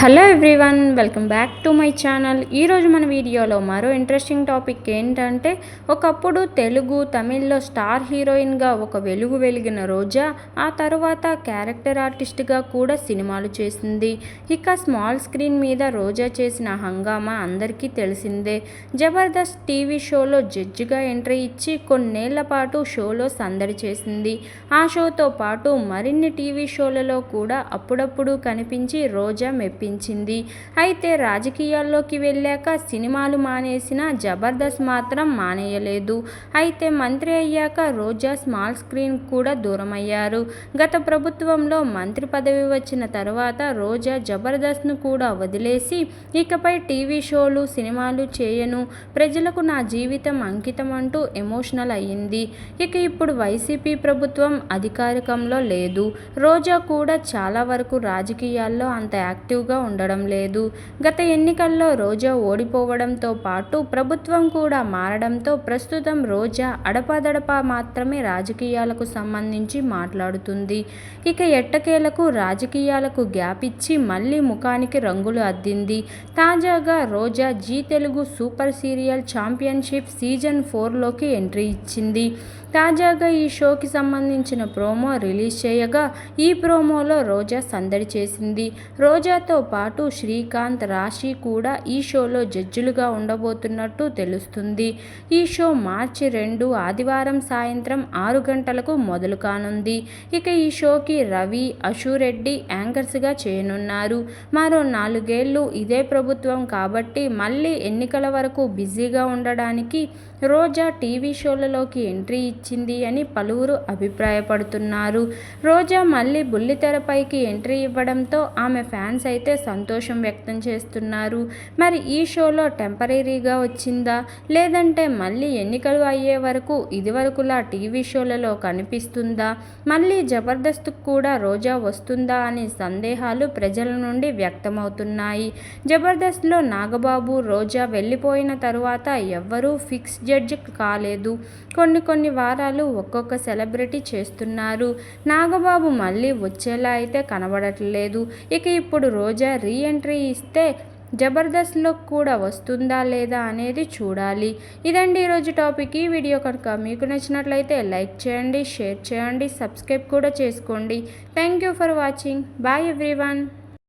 Hello everyone welcome back to my channel ఈరోజు మన వీడియోలో మరో ఇంట్రెస్టింగ్ టాపిక్ ఏంటంటే ఒకప్పుడు తెలుగు తమిళ్ళో స్టార్ హీరోయిన్గా ఒక వెలుగు వెలిగిన రోజా ఆ తర్వాత క్యారెక్టర్ ఆర్టిస్ట్గా కూడా సినిమాలు చేసింది. ఇక స్మాల్ స్క్రీన్ మీద రోజా చేసిన హంగామా అందరికీ తెలిసిందే. జబర్దస్త్ టీవీ షోలో జడ్జిగా ఎంట్రీ ఇచ్చి కొన్నేళ్ళ పాటు షోలో సందడి చేసింది. ఆ షోతో పాటు మరిన్ని టీవీ షోలలో కూడా అప్పుడప్పుడు కనిపించి రోజా మెప్పింది అనిపించింది. అయితే రాజకీయాల్లోకి వెళ్ళాక సినిమాలు మానేసిన జబర్దస్త్ మాత్రం మానేయలేదు. అయితే మంత్రి అయ్యాక రోజా స్మాల్ స్క్రీన్ కూడా దూరమయ్యారు. గత ప్రభుత్వంలో మంత్రి పదవి వచ్చిన తర్వాత రోజా జబర్దస్త్ను కూడా వదిలేసి ఇకపై టీవీ షోలు సినిమాలు చేయను. ప్రజలకు నా జీవితం అంకితం అంటూ ఎమోషనల్ అయ్యింది. ఇక ఇప్పుడు వైసీపీ ప్రభుత్వం అధికారికంలో లేదు. రోజా కూడా చాలా వరకు రాజకీయాల్లో అంత యాక్టివ్గా ఉండడం లేదు. గత ఎన్నికల్లో రోజా ఓడిపోవడంతో పాటు ప్రభుత్వం కూడా మారడంతో ప్రస్తుతం రోజా అడపాదడపా మాత్రమే రాజకీయాలకు సంబంధించి మాట్లాడుతుంది. ఇక ఎట్టకేలకు రాజకీయాలకు గ్యాప్ ఇచ్చి మళ్ళీ ముఖానికి రంగులు అద్దింది. తాజాగా Roja Zee Telugu super serial championship season ఫోర్లోకి entry ఇచ్చింది. తాజాగా ఈ షోకి సంబంధించిన ప్రోమో రిలీజ్ చేయగా ఈ ప్రోమోలో రోజా సందడి చేసింది. రోజాతో పాటు శ్రీకాంత్ రాశి కూడా ఈ షోలో జడ్జిలుగా ఉండబోతున్నట్టు తెలుస్తుంది. ఈ షో మార్చి రెండు ఆదివారం సాయంత్రం ఆరు గంటలకు మొదలు కానుంది. ఇక ఈ షోకి రవి అశురెడ్డి యాంకర్స్గా చేయనున్నారు. మరో నాలుగేళ్ళు ఇదే ప్రభుత్వం కాబట్టి మళ్ళీ ఎన్నికల వరకు బిజీగా ఉండడానికి రోజా టీవీ షోలలోకి ఎంట్రీ ఇచ్చింది అని పలువురు అభిప్రాయపడుతున్నారు. రోజా మళ్ళీ బుల్లితెరపైకి ఎంట్రీ ఇవ్వడంతో ఆమె ఫ్యాన్స్ అయితే సంతోషం వ్యక్తం చేస్తున్నారు. మరి ఈ షోలో టెంపరీగా వచ్చిందా? లేదంటే మళ్ళీ ఎన్నికలు అయ్యే వరకు ఇదివరకులా టీవీ షోలలో కనిపిస్తుందా? మళ్ళీ జబర్దస్త్ కూడా రోజా వస్తుందా అనే సందేహాలు ప్రజల నుండి వ్యక్తమవుతున్నాయి. జబర్దస్త్లో నాగబాబు రోజా వెళ్ళిపోయిన తరువాత ఎవ్వరూ ఫిక్స్ జడ్జి కాలేదు. కొన్ని కొన్ని వారాలు ఒక్కొక్క సెలబ్రిటీ చేస్తున్నారు. నాగబాబు మళ్ళీ వచ్చేలా అయితే కనబడట్లేదు. ఇక ఇప్పుడు రోజా రీ ఎంట్రీ ఇస్తే జబర్దస్త్లో కూడా వస్తుందా లేదా అనేది చూడాలి. ఇదండి ఈరోజు టాపిక్. ఈ వీడియో కనుక మీకు నచ్చినట్లయితే లైక్ చేయండి షేర్ చేయండి సబ్స్క్రైబ్ కూడా చేసుకోండి. Thank you for watching. Bye everyone.